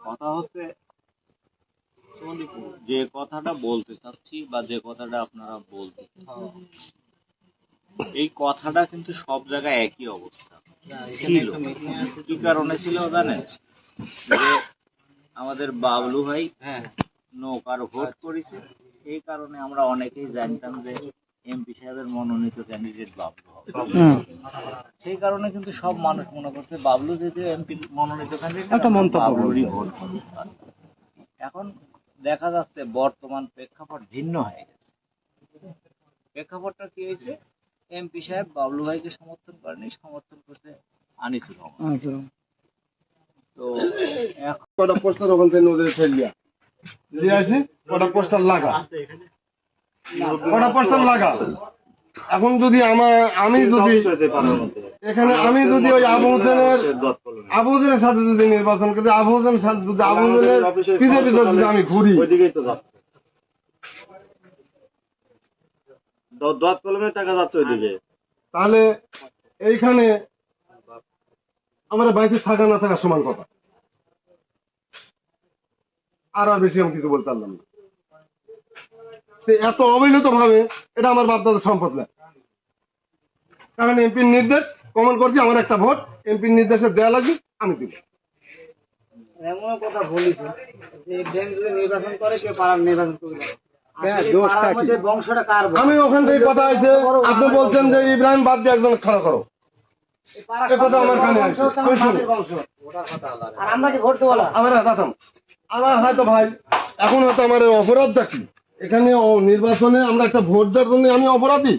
কথা হচ্ছে যে কথাটা বলতে চাচ্ছি বা যে কথাটা আপনারা বলতে এই কথাটা কিন্তু সব জায়গায় একই অবস্থা। ছিল। কি কারণে ছিল জানেন? যে আমাদের বাবলু ভাই নৌকার ভোট করেছে এই কারণে আমরা অনেকেই জানতাম যে এমপি সাহেবের মনোনীত ক্যান্ডিডেট বাবলু সেই কারণে কিন্তু সব মানুষ মনে করছে বাবলু যেহেতু এমপি মনোনীত ক্যান্ডিডেট একটা বাবলুরই ভোট এখন দেখা যাচ্ছে বর্তমান প্রেক্ষাপট ভিন্ন হয়ে গেছে। প্রেক্ষাপটটা কি হয়েছে? এমপি সাহেব বাবলু ভাইকে সমর্থন করেনি সমর্থন করতে আনিসুর রহমান। তো এখন ওখান থেকে নদীতে ফেলিয়া। দিয়ে কটা পোস্টার লাগা? কটা পোস্টার লাগা এখন যদি আমার আমি যদি এখানে আমি যদি ওই আবু হোসেনের আবু হোসেনের সাথে যদি নির্বাচন করি আবু হোসেনের সাথে যদি আবু হোসেনের যদি আমি ঘুরি। কলমে টাকা যাচ্ছে ওইদিকে। তাহলে এইখানে আমার বাইকে থাকা না থাকা সমান কথা। আর আর বেশি আমি কিছু বলতে পারলাম না। এত অবহেলিত ভাবে এটা আমার বাপদাদার সম্পদ না কারণ এমপির নির্দেশ কমন করছি আমার একটা ভোট এমপির নির্দেশে দেওয়া লাগবে আমি দিব এমন কথা বলিস যে ব্যাংক যদি নির্বাচন করে কেউ পাড়ার নির্বাচন করবে পাড়ার মধ্যে বংশটা কার বংশ? আমি ওখান থেকে কথা আছে আপনি বলছেন যে ইব্রাহিম বাদ দিয়ে একজন খাড়া করো কথা আমার কানে আমার হয়তো ভাই এখন হয়তো আমার অপরাধটা কি এখানে নির্বাচনে আমরা একটা ভোট দেওয়ার জন্য আমি অপরাধী?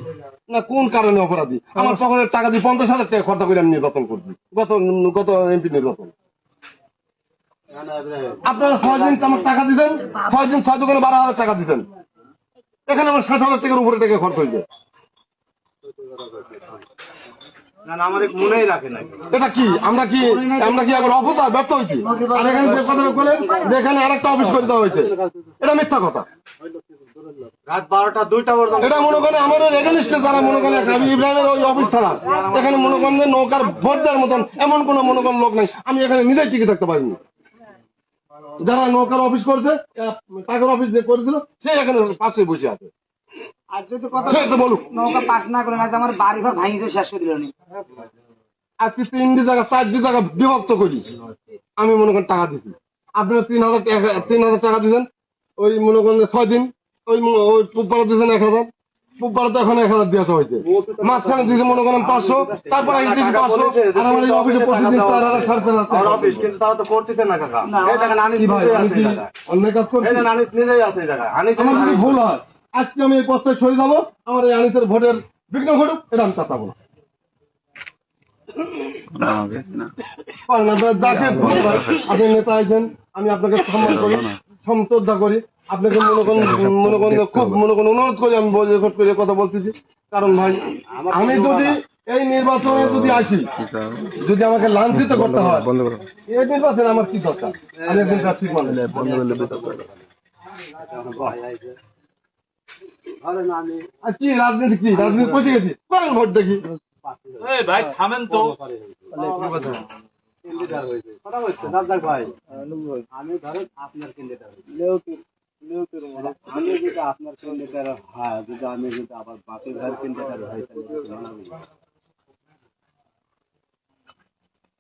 না কোন কারণে অপরাধী? আমার পকেটের টাকা দিয়ে পঞ্চাশ হাজার টাকা খরচা করে আমি নির্বাচন করছি। গত গত এমপি নির্বাচন। আপনারা ছয় দিন আমার টাকা দিতেন ছয় দিন ছয় দোকানে বারো হাজার টাকা দিতেন। এখানে আমার ষাট হাজার টাকার উপরে টাকা খরচ হয়েছে না না মনেই রাখে না এটা কি? আমরা কি আমরা কি এখন অফতা ব্যর্থ হয়েছি আর এখানে যে কথাটা বলেন যে এখানে আরেকটা অফিস করে দেওয়া হয়েছে। এটা মিথ্যা কথা। রাত বারোটা দুইটা পর্যন্ত। এটা মনে করেন আমাদের এগেনিস্টে যারা মনে করেন আমি ইব্রাহিমের ওই অফিস ছাড়া এখানে মনে করেন নৌকার ভোট দেওয়ার মতন এমন কোন মনে করেন লোক নাই। আমি এখানে নিজেই টিকে থাকতে পারিনি যারা নৌকার অফিস করছে টাকার অফিস করে দিল সে এখানে পাশে বসে আছে। আর যদি কথা বলুক। নৌকা পাস না করে না আমার বাড়ি ঘর ভাঙিছে শেষ করে দিল নি। আজকে তিনটি জায়গা চারটি জায়গা বিভক্ত করি। আমি মনে করেন টাকা দিচ্ছি আপনি তিন হাজার টাকা তিন হাজার টাকা দিবেন। ওই মনে করেন ছয় দিন ওই ওই পুপাড়া দিয়েছেন এক হাজার পুপাড়া এখন এক হাজার দিয়েছে হয়েছে মাঝখানে দিয়েছে মনে করেন পাঁচশো তারপরে এই দিয়েছে পাঁচশো আর আমার এই অফিসে প্রতিদিন চার হাজার সাড়ে চার হাজার অফিস কিন্তু তারা তো করতেছে না কাকা। দেখেন আনিস ভাই নিজেই আমি আছে কি এই জায়গায়। অন্যায় কাজ করছি? আনিস নিজেই আছে আনিস আমার যদি ভুল হয় আজকে আমি এই পথে সরে যাব আমার এই আনিসের ভোটের বিঘ্ন ঘটুক এটা আমি চাতাবো না। হয়, আপনি নেতা আছেন আমি আপনাকে সম্মান করি। সমশ্রদ্ধা করি। আপনাকে মনে করেন মনে করেন খুব মনে করেন অনুরোধ করি আমি বলে রেকর্ড করে কথা বলতেছি। কারণ ভাই আমি যদি এই নির্বাচনে যদি আসি যদি আমাকে লাঞ্ছিত করতে হয় এই নির্বাচনে আমার কি দরকার? আমি একজন প্রার্থী মানুষ। আর কি রাজনীতি কি? রাজনীতি কোথায় গেছি করেন ভোট দেখি। ভাই থামেন তো। কথা বলছে রাজ্জাক ভাই? আমি ধরেন আপনার ক্যান্ডিডেট আমি যদি আপনার ক্যান্ডিডেট হয় যদি আমি যদি আবার বাপের ঘরের ক্যান্ডিডেট হয় তাহলে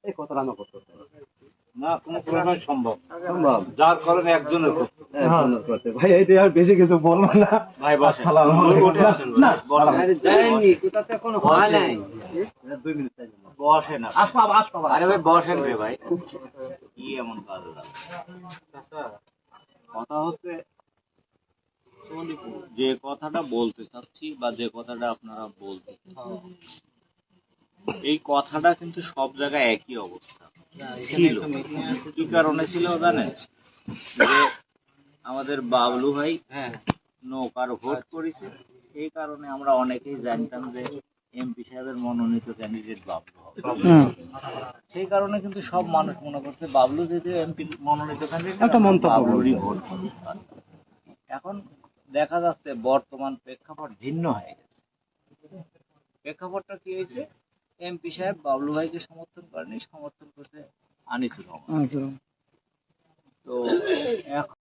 এই কথাটা আমার করতে না কোনো প্রমাণ সম্ভব। সম্ভব। যার কারণে একজনের করতে করতে ভাই এইটা আর বেশি কিছু বলব না। ভাই বসে না যায়নি কোথাতে কোনো হয় নাই? দুই মিনিট বসে না আসপাব আসপাব আরে ভাই বসেন রে ভাই। কি এমন কাজ কথা হচ্ছে যে কথাটা বলতে চাচ্ছি বা যে কথাটা আপনারা বলতে চাচ্ছেন, এই কথাটা কিন্তু সব জায়গায় একই অবস্থা। ছিল। কি কারণে ছিল জানেন? যে আমাদের বাবলু ভাই নৌকার ভোট করেছে। এই কারণে আমরা অনেকেই জানতাম যে এমপি সাহেবের মনোনীত ক্যান্ডিডেট বাবলু সেই কারণে কিন্তু সব মানুষ মনে করছে বাবলু যেহেতু এমপি মনোনীত ক্যান্ডিডেট বাবলুরই ভোট এখন দেখা যাচ্ছে বর্তমান প্রেক্ষাপট ভিন্ন হয়ে গেছে। প্রেক্ষাপটটা কি হয়েছে? এমপি সাহেব বাবলু ভাইকে সমর্থন করেনি সমর্থন করতে আনিসুর রহমান। আচ্ছা। তো এখন